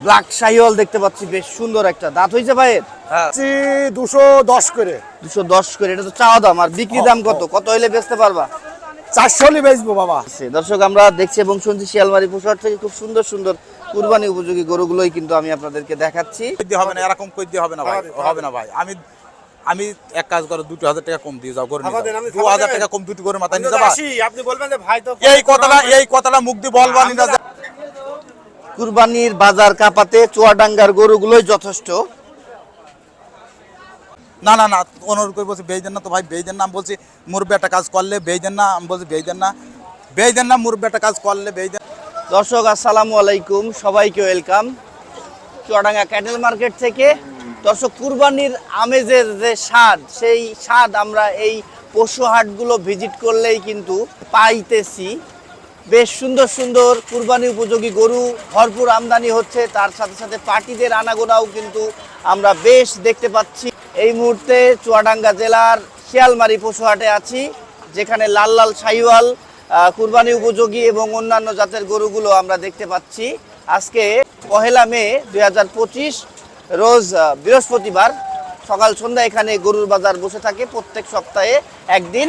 Black Sahiwal দেখতে পাচ্ছি বেশ সুন্দর একটা দাঁত হয়েছে ভাইয়ের দুশো দশ করে। দুশো দশ করে এটা তো চাওয়া দাম আর বিক্রি দাম কত? কত হইলে বেচতে পারবা? চারশো হলে বেচবো বাবা। দর্শক আমরা দেখছি এবং শুনছি শিয়ালমারি পশুহাট থেকে খুব সুন্দর সুন্দর কুরবানি উপযোগী গরুগুলোই কিন্তু আমি আপনাদেরকে দেখাচ্ছি। হবে না এরকম কই হবে না ভাই হবে না। ভাই। আমি আমি এক কাজ করো দুটো হাজার টাকা কম দিয়ে যাও করে দু হাজার টাকা কম দুটো করে মাথায় নিয়ে যাবা? আপনি বলবেন যে ভাই তো এই কথাটা এই কথাটা মুখ দিয়ে বলবা না কুরবানির বাজার কাপাতে চুয়াডাঙ্গার গরুগুলোই যথেষ্ট। না না না অনুরোধ করে বলছি বেই দেন না তো ভাই বেই দেন না আমি বলছি মোর বেটা কাজ করলে বেই দেন না আমি বলছি বেই দেন না বেই দেন না মোর বেটা কাজ করলে বেই দেন দর্শক আসসালামু আলাইকুম সবাইকে ওয়েলকাম। চুয়াডাঙ্গা ক্যাটেল মার্কেট থেকে। দর্শক কুরবানির আমেজের যে স্বাদ সেই স্বাদ আমরা এই পশু হাটগুলো ভিজিট করলেই কিন্তু পাইতেছি। বেশ সুন্দর সুন্দর কুরবানি উপযোগী গরু, ভরপুর আমদানি হচ্ছে, তার সাথে সাথে পার্টিদের আনাগোনাও কিন্তু আমরা বেশ দেখতে পাচ্ছি। এই মুহূর্তে চুয়াডাঙ্গা জেলার শিয়ালমারি পশুহাটে আছি, যেখানে লাল লাল সাইওয়াল কুরবানি উপযোগী এবং অন্যান্য জাতের গরুগুলো আমরা দেখতে পাচ্ছি। আজকে পহেলা মে দু হাজার পঁচিশ, রোজ বৃহস্পতিবার সকাল সন্ধ্যা এখানে গরুর বাজার বসে থাকে। প্রত্যেক সপ্তাহে একদিন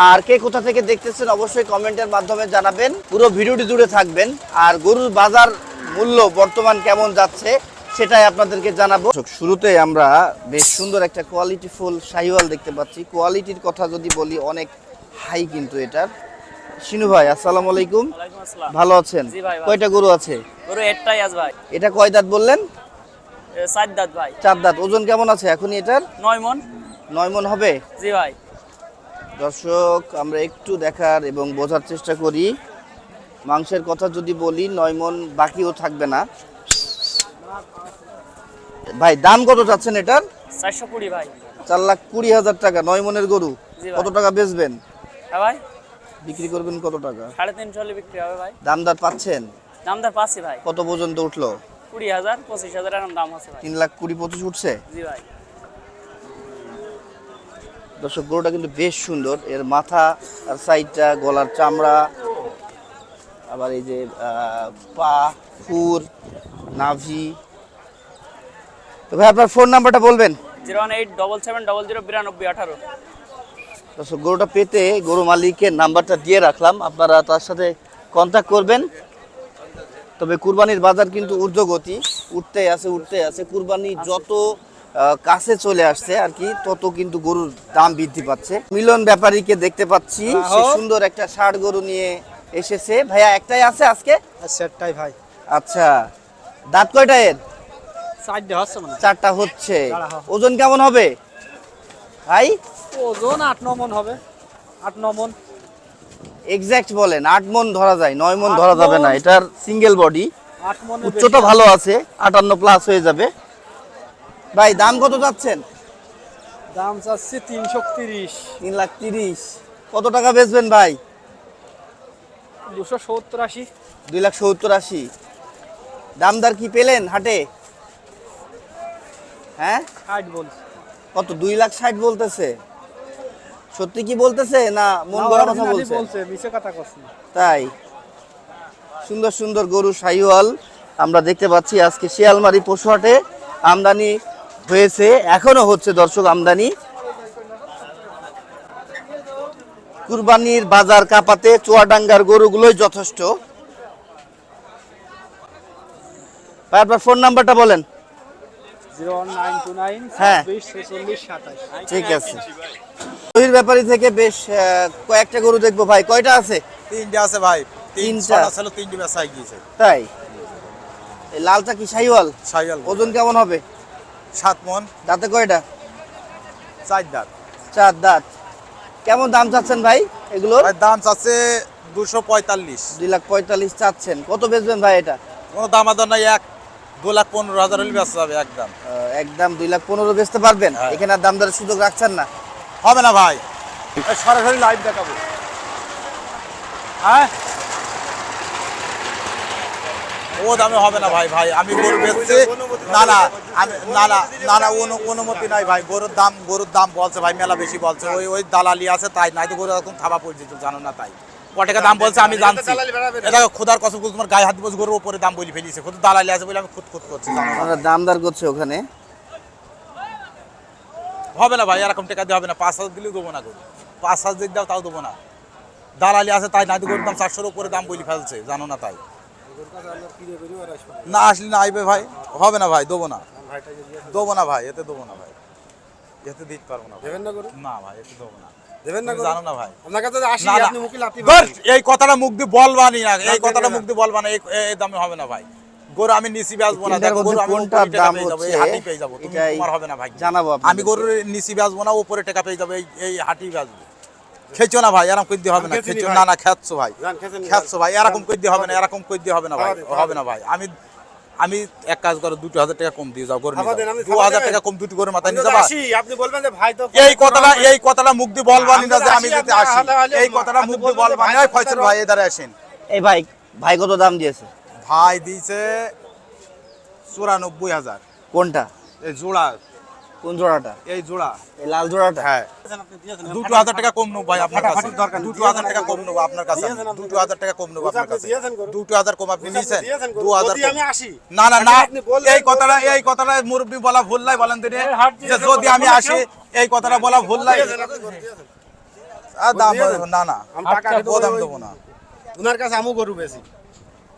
আর কে কোথা থেকে দেখতেছেন অবশ্যই কমেন্টের মাধ্যমে জানাবেন। পুরো ভিডিওটি জুড়ে থাকবেন। আর গরুর বাজার মূল্য বর্তমান কেমন যাচ্ছে সেটাই আপনাদেরকে জানাব। শুরুতে আমরা বেশ সুন্দর একটা কোয়ালিটি ফুল শাহিওয়াল দেখতে পাচ্ছি। কোয়ালিটির কথা যদি বলি অনেক হাই কিন্তু এটার। শিনু ভাই আসসালামু আলাইকুম। ভালো আছেন। কয়টা গরু আছে? গরু একটাই আজ ভাই। এটা কয় দাঁত বললেন? সাত দাঁত ভাই। চার দাঁত। ওজন কেমন আছে এখনই এটার? নয় মন। নয় মন হবে? জি ভাই। দর্শক আমরা একটু দেখার এবং বোঝার চেষ্টা করি। মাংসের কথা যদি বলি নয় মন বাকিও থাকবে না। ভাই দাম কত চাচ্ছেন এটার? চারশো কুড়ি ভাই। চার লাখ কুড়ি হাজার টাকা নয় মনের গরু। কত টাকা বেচবেন? হ্যাঁ ভাই। বিক্রি করবেন কত টাকা? সাড়ে তিনশো হলে বিক্রি হবে ভাই। দামদার পাচ্ছেন? দামদার পাচ্ছি ভাই। কত পর্যন্ত উঠল? কুড়ি হাজার পঁচিশ হাজার এরকম দাম আছে তিন লাখ কুড়ি পঁচিশ উঠছে? জি ভাই। দর্শক গরুটা কিন্তু বেশ সুন্দর। এর মাথা আর সাইডটা গলার চামড়া আবার এই যে পা ফুর নাভি। তো ভাই আপনার ফোন নাম্বারটা বলবেন? Zero one eight double seven double zero বিরানব্বই আঠারো। দর্শক গরুটা পেতে গরু মালিকের নাম্বারটা দিয়ে রাখলাম। আপনারা তার সাথে কন্ট্যাক্ট করবেন। তবে কুরবানির বাজার কিন্তু ঊর্ধ্বগতি। উঠতে আছে উঠতে আছে। কুরবানি যত কাছে চলে আসছে আর কি তত কিন্তু গরুর দাম বৃদ্ধি পাচ্ছে। মিলন ব্যাপারীকে দেখতে পাচ্ছি সে সুন্দর একটা ষাট গরু নিয়ে এসেছে। ভাইয়া একটাই আছে আজকে? সেটটাই ভাই। আচ্ছা দাঁত কয়টা এর? চারটে হচ্ছে হ্যাঁ। ওজন কেমন হবে? ভাই? ওজন আট ন মন হবে। আট ন মন। এক্সাক্ট বলেন আট মন ধরা যায় নয় মন ধরা যাবে না। এটার সিঙ্গেল বডি আট মনে উচ্চতা ভালো আছে আটান্ন প্লাস হয়ে যাবে। ভাই দাম কত চাচ্ছেন? দাম চাচ্ছি তিনশো তিরিশ। তিন লাখ তিরিশ। কত টাকা বেচবেন ভাই? দুশো সত্তর আশি। দুই লাখ সত্তর আশি। দামদার কি পেলেন হাটে? হ্যাঁ? ষাট বলছি। কত দুই লাখ ষাট বলতেছে? সত্যি কি বলতেছে না মন গড়া কথা বলছে? বলছে কথা তাই। সুন্দর সুন্দর গরু শাহিওয়াল আমরা দেখতে পাচ্ছি আজকে শিয়ালমারি পশু হাটে আমদানি হয়েছে এখনও হচ্ছে দর্শক আমদানি। কুরবানির বাজার কাপাতে চুয়াডাঙ্গার গরুগুলোই যথেষ্ট। আপনার ফোন নাম্বারটা বলেন। হ্যাঁ। ঠিক আছে। শহীদ ব্যাপারী থেকে বেশ কয়েকটা গরু দেখব ভাই। কয়টা আছে? তিনটে আছে ভাই। তিন তিনটা। ছিল তিনটে গিয়েছে। তাই? লালটা কি শাহিওয়াল? সাইকেল ওজন কেমন হবে? সাত মন। দাঁতে কয়টা? চার দাঁত। চার দাঁত। কেমন দাম চাচ্ছেন ভাই এগুলোর? দাম চাচ্ছে দুশো পঁয়তাল্লিশ। দুই লাখ পঁয়তাল্লিশ চাচ্ছেন। কত বেচবেন ভাই এটা? কোনো দাম আদর নাই এক দু লাখ পনেরো হাজার হলে বেচা যাবে একদম। একদম দুই লাখ পনেরো বেচতে পারবেন? হ্যাঁ। এখানে আর দাম দরের সুযোগ রাখছেন না? হবে না ভাই। সরাসরি লাইভ দেখাবো। হ্যাঁ? ও দামে হবে না ভাই ভাই। আমি গরু বেচছি। না না আমি না না না না অনুমতি নাই ভাই। গরুর দাম গরুর দাম বলছে ভাই মেলা বেশি বলছে। ওই ওই দালালি আছে তাই নাই তো গরু এখন থাবা পড়ছে তো জানো না তাই। ক টাকা দাম বলছে আমি জানছি। এটা খোদার কসম করে তোমার গায়ে হাত বসে গরুর উপরে দাম বলি ফেলিছে। খুদ দালালি আছে বলে আমি খুদ খুদ করছি? আমরা দামদার করছে ওখানে। হবে না ভাই এরকম টাকা দিয়ে হবে না। পাঁচ হাজার দিলেও দেবো না গরু। পাঁচ হাজার যদি দাও তাও দেবো না। দালালি আছে তাই না গরুর দাম চারশোর উপরে দাম বলি ফেলছে জানো না তাই। না আসলে না আইবে ভাই। হবে না ভাই দেবো না। দেবো না ভাই এতে দেবো না ভাই। এতে দিতে পারব না দেবেন না গরু? না ভাই এতে দেবো না। দেবেন না জানো না ভাই। আপনার কাছে আসি না, না। আপনি মুখে লাথি এই কথাটা মুখ দিয়ে বলবানি না এই কথাটা মুখ দিয়ে বলবানা এই এই দামে হবে না ভাই। গরু আমি নিচি বেচবো না তিনটার দেখো গরু আমি কোনটার দাম পেয়ে যাব হচ্ছে হাটেই পেয়ে যাব তুমি তোমার হবে না ভাই। জানাব আমি গরুর নিচি বেচবো না উপরে টাকা পেয়ে যাব এই এই হাটেই বেচবো খেয়েছো না ভাই? এরকম করে দিয়ে হবে না। খেয়েছি খেয়েছো না না খেয়েছো ভাই। খেয়েছো ভাই। এরকম করে দিয়ে হবে না এরকম করে দিয়ে হবে না ভাই। হবে। না ভাই। আমি আমি এক কাজ করো দুটো হাজার টাকা কম দিয়ে যাও। আপনি দু হাজার টাকা কম দুটো করে মাথায় নিয়ে যাবা? আসি, আপনি বলবেন যে ভাই তো এই কথাটা এই কথাটা মুখ দিয়ে বলবানি না যে আমি যদি আসি, এই কথাটা মুখ দিয়ে বলবেন এই ফয়সাল ভাই এদারে আসেন। এই ভাই ভাই কত দাম দিয়েছে? ভাই দিয়েছে চুরানব্বই হাজার। কোনটা? এই জোড়া কোন জোড়াটা? এই জোড়া। এই লাল জোড়াটা? হ্যাঁ। দুটো হাজার টাকা কম নেব ভাই আপনার কাছে। দুটো হাজার টাকা কম নেব আপনার কাছে। দুটো হাজার টাকা কম নেব আপনার কাছে। দুটো হাজার কম আপনি নিয়েছেন দু হাজার যদি আমি আসি। না না না এই কথাটা এই কথাটা মুরব্বী বলা ভুল নাই বলেন তিনি। যে যদি আমি আসি এই কথাটা বলা ভুল নাই। আর দাম? না না। আমি টাকা দেবো দাম দেবো না। উনার কাছে আমু গরু বেশি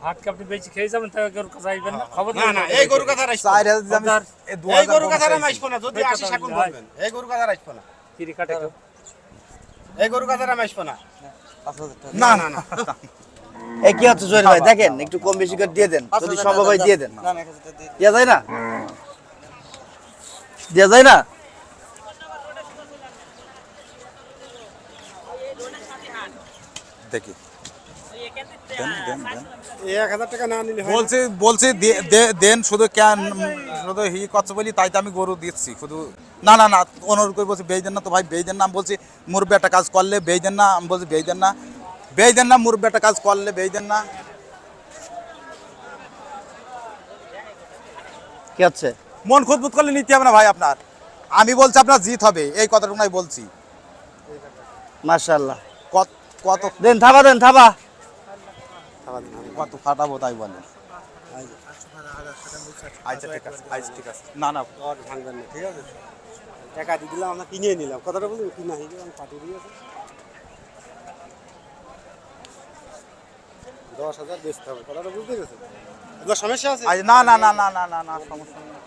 হাটকে আপনি বেশি খেয়ে যাবেন? গরুর কাছে আসবেন না। খবর না না এই গরু কথা রাখব চার হাজার আমি এই কথা। আসব না। যদি আসি শাকুন বলবেন এই গরু কথা রাখব না। কিরি কাটে এই গরু কথা আসব না। না না না। এই কি হচ্ছে ভাই? দেখেন একটু কম বেশি করে দিয়ে দেন। যদি সম্ভব হয় দিয়ে দেন। দেওয়া যায় না? দেওয়া যায় না? দেখি। বলছি বলছি দেন শুধু কেন শুধু হি বলি তাই তো আমি গরু দিচ্ছি শুধু না না না অনুরোধ করে বলছি বেই দেন না তো ভাই বেই দেন না আমি বলছি মোর বেটা কাজ করলে বেই দেন না আমি বলছি বেই দেন না বেই দেন না মোর বেটা কাজ করলে বেই দেন না। কি হচ্ছে? মন খুদবুত করলে নিতে হবে না ভাই আপনার। আমি বলছি আপনার জিত হবে এই কথাটুকু বলছি। মাশাআল্লাহ। কত কত দেন থাবা দেন থাবা। কত ফাটাবো তাই বলে। আচ্ছা ঠিক আছে আচ্ছা ঠিক আছে। না না আর ভাঙবেন না ঠিক আছে? টাকা দিয়ে দিলাম আমরা কিনে নিলাম। কথাটা বলুন কিনা হয়ে গেল পাঠিয়ে দিয়েছি। দশ হাজার বেচতে হবে কথাটা বুঝতে সমস্যা আছে? না না না না না না না সমস্যা নেই।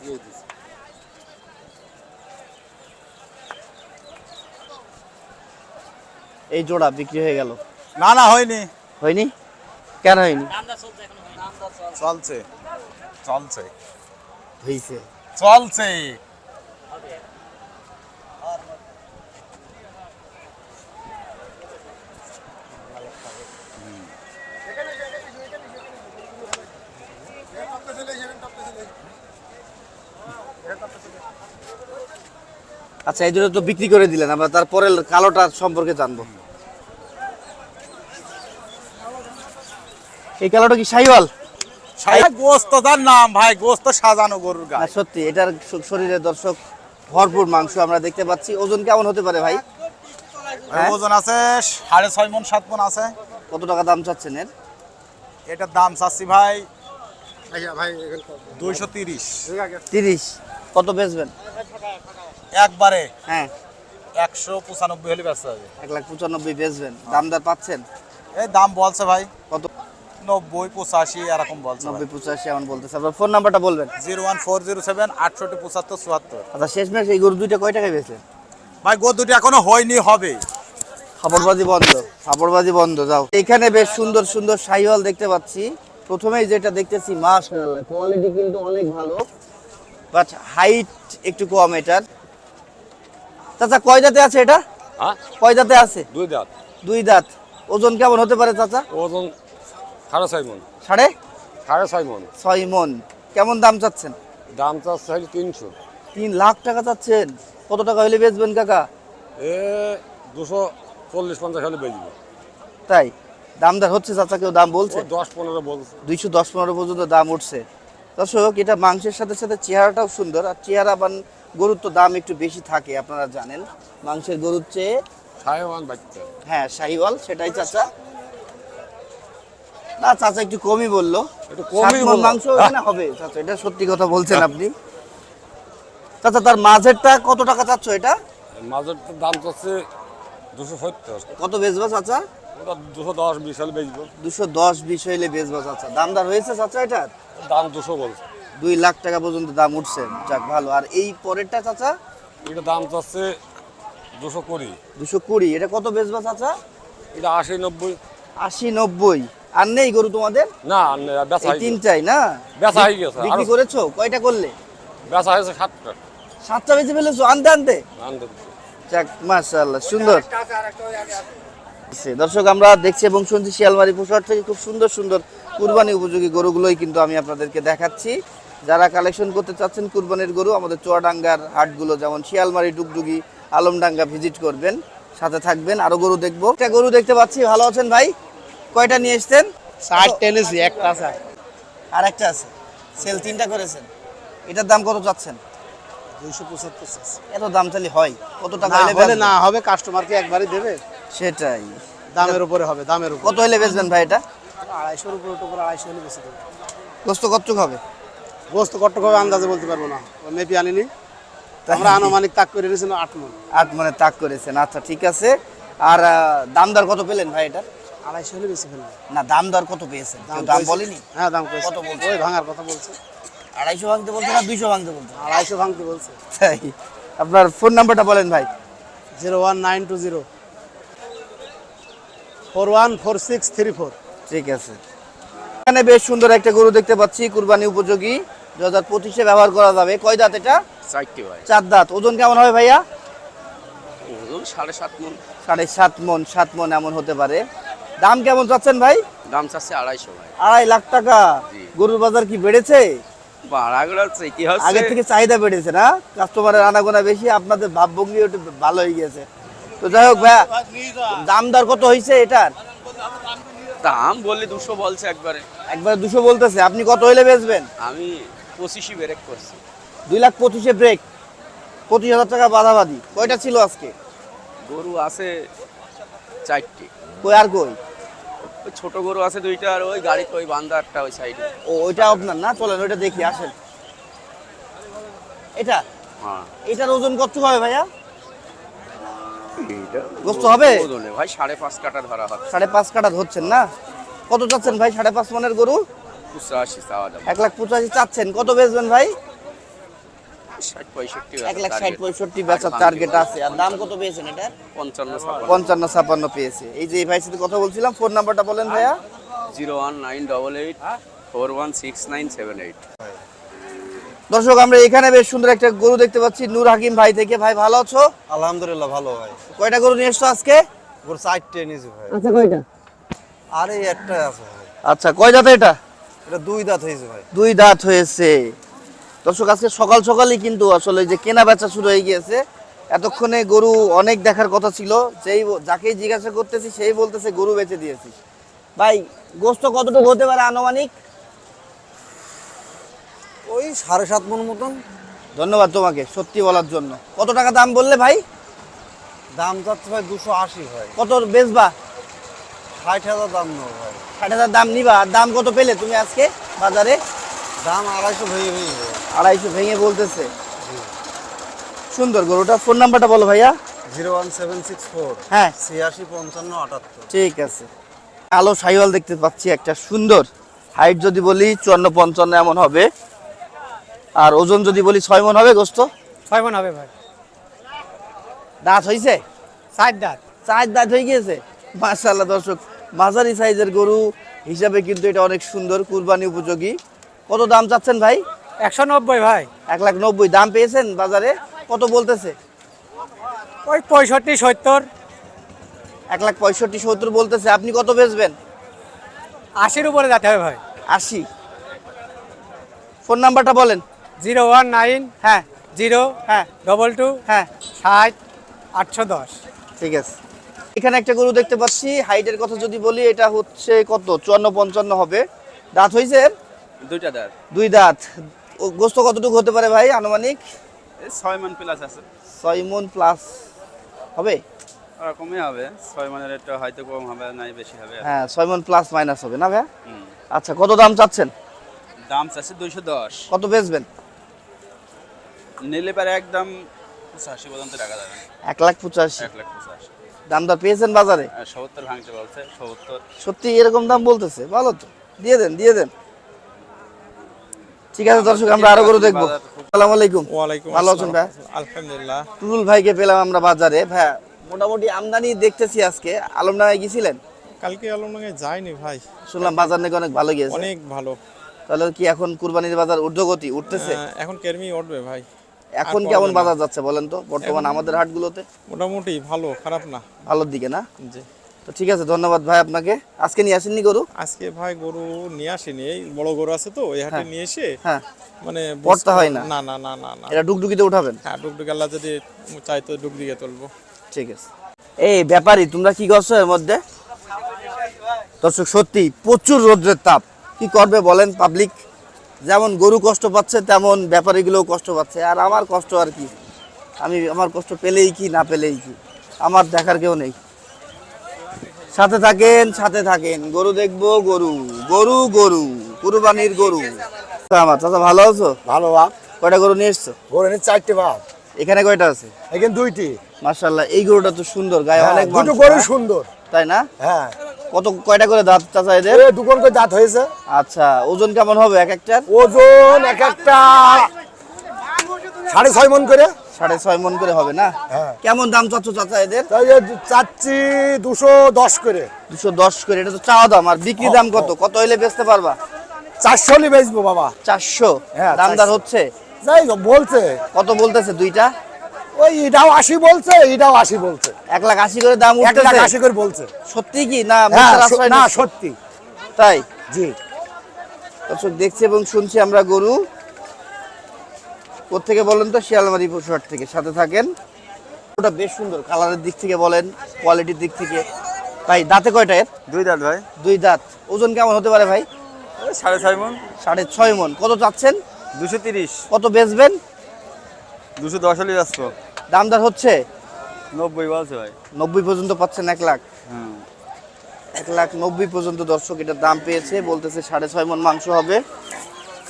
দিয়ে এই জোড়া বিক্রি হয়ে গেল। না না হয়নি। হয়নি? কেন হয়নি? চলছে চলছে। হয়েছে চলছে। আচ্ছা এই জন্য তো বিক্রি করে দিলেন আমরা তারপরে কালোটার সম্পর্কে জানব। এই কালোটা কি শাহিওয়াল গোস্ত তার নাম ভাই গোস্ত সাজানো গরুর গায়ে সত্যি এটার শরীরে দর্শক ভরপুর মাংস আমরা দেখতে পাচ্ছি। ওজন কেমন হতে পারে ভাই? হ্যাঁ? ওজন আছে সাড়ে ছয় মন সাত মন আছে। কত টাকা দাম চাচ্ছেন এর? এটার দাম চাচ্ছি ভাই আচ্ছা ভাই দুইশো তিরিশ। তিরিশ। কত বেচবেন? একবারে। হ্যাঁ। একশো পঁচানব্বই হলে ব্যস্ত হবে। এক লাখ পঁচানব্বই বেচবেন। দাম দামদার পাচ্ছেন? এই দাম বলছে ভাই। কত? নব্বই পঁচাশি এরকম বলছে নব্বই পঁচাশি এমন বলতেছে। আপনার ফোন নাম্বারটা বলবেন। Zero one four zero seven আটষট্টি পঁচাত্তর চুয়াত্তর। আচ্ছা শেষমেশ এই গরু দুইটা কয় টাকায় বেচলেন? ভাই গো দুটি এখনও হয়নি হবে। খাবারবাজি বন্ধ খাবারবাজি বন্ধ যাও। এখানে বেশ সুন্দর সুন্দর শাহিওয়াল দেখতে পাচ্ছি। প্রথমেই যেটা দেখতেছি মাশাআল্লাহ কোয়ালিটি কিন্তু অনেক ভালো বাট হাইট একটু কম এটার। চাচা কয় দাঁতে আছে এটা? হ্যাঁ? কয় দাঁতে আছে? দুই দাঁত। দুই দাঁত। ওজন কেমন হতে পারে চাচা? ওজন সাড়ে ছয় মন। সাড়ে? সাড়ে ছয় মন। ছয় মন। কেমন দাম চাচ্ছেন? দাম চাচ্ছে হলে তিনশো। তিন লাখ টাকা চাচ্ছেন। কত টাকা হলে বেচবেন কাকা? এ দুশো চল্লিশ পঞ্চাশ হলে বেচবো। তাই? দামদার হচ্ছে চাচা কেউ দাম বলছে? দশ পনেরো বলছে। দুইশো দশ পনেরো পর্যন্ত দাম উঠছে। দর্শক এটা মাংসের সাথে সাথে চেহারাটাও সুন্দর আর চেহারা বা গরুর তো দাম একটু বেশি থাকে আপনারা জানেন। মাংসের গরুর চেয়ে সাহেবান হ্যাঁ শাহিওয়াল সেটাই চাচা। না চাচা একটু কমই বলল। একটু কমই মাংস এখানে হবে চাচা এটা সত্যি কথা বলছেন আপনি। চাচা তার মাঝেরটা কত টাকা চাচ্ছ এটা? মাছের তো দাম চাচ্ছে দুশো সত্তর। কত বেচবা চাচা? ওটা দুশো দশ বিশ হলে বেচবো। দুশো দশ বিশ হইলে বেচবা চাচা। দামদার হয়েছে চাচা এটা দাম দুশো বলছে। দুই লাখ টাকা পর্যন্ত দাম উঠছে। যাক ভালো। আর এই পরেরটা চাচা? এটা দাম চাচ্ছে দুশো কুড়ি। দুশো কুড়ি। এটা কত বেচবা চাচা? এটা আশি নব্বই। আশি নব্বই। আর নেই গরু তোমাদের? না বেচা। তিনটাই না? বেচা হয়ে গেছে বিক্রি করেছ? কয়টা করলে? বেচা হয়েছে সাতটা। সাতটা বেঁচে ফেলেছো? আনতে আনতে? আনতে যাক মাশাআল্লাহ সুন্দর। দর্শক আমরা দেখছি এবং শুনছি শিয়ালমারি পশুহাট থেকে খুব সুন্দর সুন্দর কুরবানি উপযোগী গরুগুলোই কিন্তু আমি আপনাদেরকে দেখাচ্ছি। যারা কালেকশন করতে চাচ্ছেন কুরবানির গরু আমাদের চুয়াডাঙ্গার হাটগুলো যেমন শিয়ালমারি ডুগডুগি আলমডাঙ্গা ভিজিট করবেন। সাথে থাকবেন আরও গরু দেখব। একটা গরু দেখতে পাচ্ছি। ভালো আছেন ভাই? কয়টা নিয়ে এসছেন? ষাট টেনেছি একটা আছে। আর একটা আছে। সেল তিনটা করেছেন। এটার দাম কত চাচ্ছেন? দুইশো পঁচাত্তর এত দাম চালি হয়। কত টাকা হলে না হবে কাস্টমারকে একবারই দেবে। সেটাই। দামের উপরে হবে দামের উপর। কত হলে বেচবেন ভাই এটা? আড়াইশোর উপরে উপর আড়াইশো হলে বেশি দেবে। গোস্ত কতটুক হবে? গোস্ত কট্টক হবে আন্দাজে বলতে পারব না। মেপি আনিনি। আমরা আনুমানিক তাক করে নিয়েছিলাম আট মন। আট মানে তাক করেছেন। আচ্ছা ঠিক আছে। আর আহ, দাম দর কত পেলেন ভাই এটা? আড়াইশো হলে বেশি ফেলবে না দাম দর কত পেয়েছেন? কেউ দাম বলেনি? হ্যাঁ দাম কত কত বলছে? ওই ভাঙার কথা বলছে। আড়াইশো ভাঙতে বলতে না দুইশো ভাঙতে বলতে আড়াইশো ভাঙতে বলছে। তাই। আপনার ফোন নাম্বারটা বলেন ভাই। Zero one nine two zero. Four one four six three four. ঠিক আছে। এখানে বেশ সুন্দর একটা গরু দেখতে পাচ্ছি কুরবানি উপযোগী। দু হাজার পঁচিশে ব্যবহার করা যাবে। কয় দাঁত এটা? চারটে ভাই। চার দাঁত। ওজন কেমন হবে ভাইয়া? ওজন সাড়ে সাত মন। সাড়ে সাত মন সাত মন এমন হতে পারে। দাম কেমন চাচ্ছেন ভাই? দাম চাচ্ছে আড়াইশো ভাই। আড়াই লাখ টাকা। গরুর বাজার কি বেড়েছে? আগের থেকে চাহিদা বেড়েছে না? কাস্টমারের আনাগোনা বেশি আপনাদের ভাবভঙ্গি একটু ভালো হয়ে গেছে তো যাই হোক ভাইয়া দাম দর কত হয়েছে এটার? দাম বললে দুশো বলছে একবারে। একবার দুশো বলতেছে আপনি কত হইলে বেচবেন? আমি পঁচিশই ব্রেক করছি। দুই লাখ পঁচিশে ব্রেক পঁচিশ হাজার টাকা বাধাবাদি কয়টা ছিল আজকে? গরু আছে চারটি। কই আর কই? ওই ছোট গরু আছে দুইটা আর ওই গাড়িতে ওই বান্ধা একটা ওই সাইডে। ও ওইটা আপনার না? চলেন ওইটা দেখি আসেন। এটা? হ্যাঁ। এটার ওজন কত হবে ভাইয়া? এইটা গোস্ত হবে? ওজনে। ভাই সাড়ে পাঁচ কাটা ধরা হচ্ছে। সাড়ে পাঁচ কাটা ধরছেন না? কত চাচ্ছেন ভাই সাড়ে পাঁচ মনের গরু? পঁচাশি চাওয়া যাবে এক লাখ পঁচাশি চাচ্ছেন। কত বেচবেন ভাই? এক লাখ ষাট পঁয়ষট্টি বেচার টার্গেট আছে। আর দাম কত পেয়েছেন এটা? পঞ্চান্ন ছাপ্পান্ন পঞ্চান্ন ছাপান্ন পেয়েছে। এই যে এই ভাইয়ের সাথে কথা বলছিলাম ফোন নাম্বারটা বলেন ভাইয়া। Zero one nine double eight four one six nine seven eight. দর্শক আমরা এখানে বেশ সুন্দর একটা গরু দেখতে পাচ্ছি। নূর হাকিম ভাই থেকে। ভাই ভালো আছো? আলহামদুলিল্লাহ ভালো ভাই। কয়টা গরু নিয়ে এসছো আজকে? চারটে ভাই। আচ্ছা কয়টা? আরে একটা আছে আচ্ছা কয় দাঁত এটা? এটা দুই দাঁত হয়েছে ভাই। দুই দাঁত হয়েছে। দর্শক আজকে সকাল সকালই কিন্তু আসলে যে কেনা বেচা শুরু হয়ে গিয়েছে এতক্ষণে গরু অনেক দেখার কথা ছিল যেই যাকেই জিজ্ঞাসা করতেছি সেই বলতেছে গরু বেচে দিয়েছি। ভাই গোস্ত কতটুকু হতে পারে আনুমানিক? ওই সাড়ে সাত মন মতন। ধন্যবাদ তোমাকে সত্যি বলার জন্য। কত টাকা দাম বললে ভাই? দাম যাচ্ছে ভাই দুশো আশি ভাই। কত বেচবা? ষাট হাজার দাম নেব ভাই। ষাট হাজার দাম নিবা আর দাম কত পেলে তুমি আজকে বাজারে? দাম আড়াইশো ভেঙে ভেঙে। আড়াইশো ভেঙে বলতেছে। সুন্দর গরুটা। ফোন নাম্বারটা বলো ভাইয়া। Zero one seven six four. হ্যাঁ। ছিয়াশি পঞ্চান্ন আটাত্তর। ঠিক আছে। কালো সাইওয়াল দেখতে পাচ্ছি একটা সুন্দর। হাইট যদি বলি চুয়ান্ন পঞ্চান্ন এমন হবে। আর ওজন যদি বলি ছয় মন হবে গোস্ত? ছয় মন হবে ভাই। দাঁত হয়েছে ষাট দাঁত। চার দাঁত হয়ে গিয়েছে? মাশাল্লাহ দর্শক মাঝারি সাইজের গরু হিসাবে কিন্তু এটা অনেক সুন্দর কুরবানি উপযোগী। কত দাম চাচ্ছেন ভাই? একশো নব্বই ভাই। এক লাখ নব্বই। দাম পেয়েছেন বাজারে? কত বলতেছে? ওই পঁয়ষট্টি সত্তর। এক লাখ পঁয়ষট্টি সত্তর বলতেছে। আপনি কত বেচবেন? আশির উপরে যেতে হবে ভাই। আশি। ফোন নাম্বারটা বলেন। জিরো ওয়ান নাইন হ্যাঁ জিরো হ্যাঁ ডবল টু হ্যাঁ ষাট আটশো দশ। ঠিক আছে। এখানে একটা গরু দেখতে পাচ্ছি। হাইটের কথা যদি বলি এটা হচ্ছে কত? চুয়ান্ন পঞ্চান্ন হবে। দাঁত হয়েছে এর? দুইটা দাঁত। দুই দাঁত। গোস্ত কতটুকু হতে পারে ভাই আনুমানিক? ছয় মান প্লাস আছে। ছয় মন প্লাস হবে? ওরকমই হবে। ছয় মানের একটু হয়তো কম হবে নাই বেশি হবে। হ্যাঁ ছয় মন প্লাস মাইনাস হবে না ভাইয়া? আচ্ছা কত দাম চাচ্ছেন? দাম চাচ্ছে দুইশো দশ। কত বেচবেন? নিলে পারে একদম পঁচাশি পর্যন্ত টাকা যাবে এক লাখ পঁচাশি। এক লাখ পঁচাশি। দাম দর পেয়েছেন বাজারে? আর সত্তর ভাঙতে বলছে সত্তর। সত্যি এরকম দাম বলতেছে ভালো তো। দিয়ে দেন দিয়ে দেন। ঠিক আছে দর্শক আমরা আরও গরু দেখব। আসসালামু আলাইকুম। ওয়ালাইকুম ভালো আছেন ভাই? আলহামদুলিল্লাহ। টুরুল ভাইকে পেলাম আমরা বাজারে। ভাই মোটামুটি আমদানি দেখতেছি আজকে। আলমডাঙ্গায় গেছিলেন কালকে আলমডাঙ্গায় যায়নি ভাই। শুনলাম বাজার নাকি অনেক ভালো গিয়েছে। অনেক ভালো। তাহলে কি এখন কুরবানির বাজার ঊর্ধ্বগতি উঠতেছে? এখন কেরমি উঠবে ভাই। এখন কেমন বাজার যাচ্ছে বলেন তো? বর্তমান আমাদের হাটগুলোতে? মোটামুটি ভালো খারাপ না। ভালোর দিকে না? জি। তো ঠিক আছে ধন্যবাদ ভাই আপনাকে। আজকে নিয়ে আসেননি গরু? আজকে ভাই গরু নিয়ে আসেনি এই বড় গরু আছে তো এই হাটে নিয়ে এসে হ্যাঁ। মানে পড়তে হয় না। না না না না না। এটা ডুকডুকিতে উঠাবেন? হ্যাঁ ডুকডুক আল্লাহ যদি চাইতো ডুকডিকে তুলবো। ঠিক আছে। এই ব্যাপারী তোমরা কি করছ এর মধ্যে? দর্শক সত্যি প্রচুর রোদ্রের তাপ। কি করবে বলেন পাবলিক যেমন গরু কষ্ট পাচ্ছে তেমন ব্যাপারীগুলোও কষ্ট পাচ্ছে। আর আমার কষ্ট আর কি? আমি আমার কষ্ট পেলেই কি না পেলেই কি? আমার দেখার কেউ নেই। সাথে থাকেন সাথে থাকেন। গরু দেখব গরু গরু গরু কুরবানির গরু। আমার চাচা ভালো আছো? ভালো বাপ কয়টা গরু নিয়ে এসছো? গরু এনে চারটে বাপ এখানে কয়টা আছে? এখানে দুইটি। মার্শাল্লাহ এই গরুটা তো সুন্দর গায়ে হ্যাঁ, অনেক দুটো গরু হ্যাঁ? সুন্দর তাই না? হ্যাঁ। কত কয়টা করে দাঁত চাচা এদের? দুকন করে দাঁত হয়েছে। আচ্ছা ওজন কেমন হবে এক একটার? ওজন এক একটা সাড়ে ছয় মন করে। সাড়ে ছয় মন করে হবে না? হ্যাঁ। কেমন দাম চাচ্ছ চাচা এদের চাচ্ছি দুশো দশ করে। দুশো দশ করে এটা তো চাওয়া দাম। আর বিক্রি দাম কত? কত হইলে বেচতে পারবা? চারশো হলে বেচবো বাবা। চারশো? হ্যাঁ, দামদার হচ্ছে? যাই বলছে। কত বলতেছে দুইটা? ওই এটাও আশি বলছে এটাও আশি বলছে। এক লাখ আশি করে দাম এক লাখ আশি করে বলছে। সত্যি কি? না হ্যাঁ না সত্যি। তাই? জি। দর্শক দেখছি এবং শুনছি আমরা গরু। কোথেকে বলেন তো? শিয়ালমারি পশুহাট থেকে। সাথে থাকেন। ওটা বেশ সুন্দর। কালারের দিক থেকে বলেন কোয়ালিটির দিক থেকে। ভাই দাঁতে কয়টা এর? দুই দাঁত ভাই। দুই দাঁত। ওজন কেমন হতে পারে ভাই? সাড়ে ছয় মন। সাড়ে ছয় মন। কত চাচ্ছেন? দুশো তিরিশ। কত বেচবেন? দুশো দশ হলে যাচ্ছ দাম দামদার হচ্ছে? নব্বই বলছে ভাই। নব্বই পর্যন্ত পাচ্ছেন এক লাখ। এক লাখ নব্বই পর্যন্ত দর্শক এটার দাম পেয়েছে। বলতেছে সাড়ে ছয় মন মাংস হবে।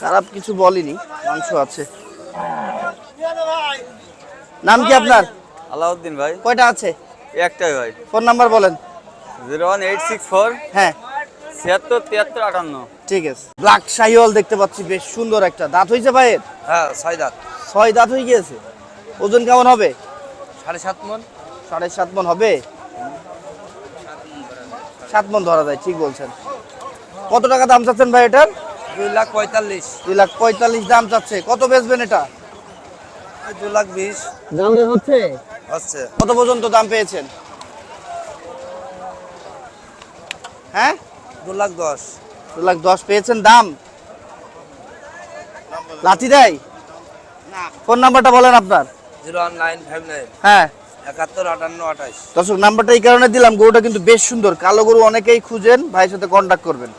খারাপ কিছু বলিনি মাংস আছে। নাম কি আপনার? আলাউদ্দিন ভাই। কয়টা আছে? একটাই ভাই। ফোন নাম্বার বলেন। Zero one eight six four. হ্যাঁ। ছিয়াত্তর তিয়াত্তর আটান্ন। ঠিক আছে। ব্ল্যাক শাহিওয়াল দেখতে পাচ্ছি বেশ সুন্দর একটা। দাঁত হয়েছে ভাইয়ের? হ্যাঁ ছয় দাঁত। ছয় দাঁত হয়ে গিয়েছে। ওজন কেমন হবে? সাড়ে সাত মন। সাড়ে সাত মন হবে? সাত মন ধরা যায় ঠিক বলছেন। কত টাকা দাম চাচ্ছেন ভাই এটার? দুই লাখ পঁয়তাল্লিশ। দুই লাখ পঁয়তাল্লিশ দাম চাচ্ছে। কত বেচবেন এটা? দু লাখ বিশ। দাম হচ্ছে? হচ্ছে। কত পর্যন্ত দাম পেয়েছেন? হ্যাঁ? দু লাখ দশ। দু লাখ দশ পেয়েছেন দাম? দেয়? ফোন নাম্বারটা বলেন আপনার। Zero one nine five nine. হ্যাঁ। একাত্তর আটান্ন আঠাশ। দর্শক নাম্বারটা এই কারণে দিলাম গরুটা কিন্তু বেশ সুন্দর। কালো গরু অনেকেই খুঁজেন ভাইয়ের সাথে কন্ট্যাক্ট করবেন।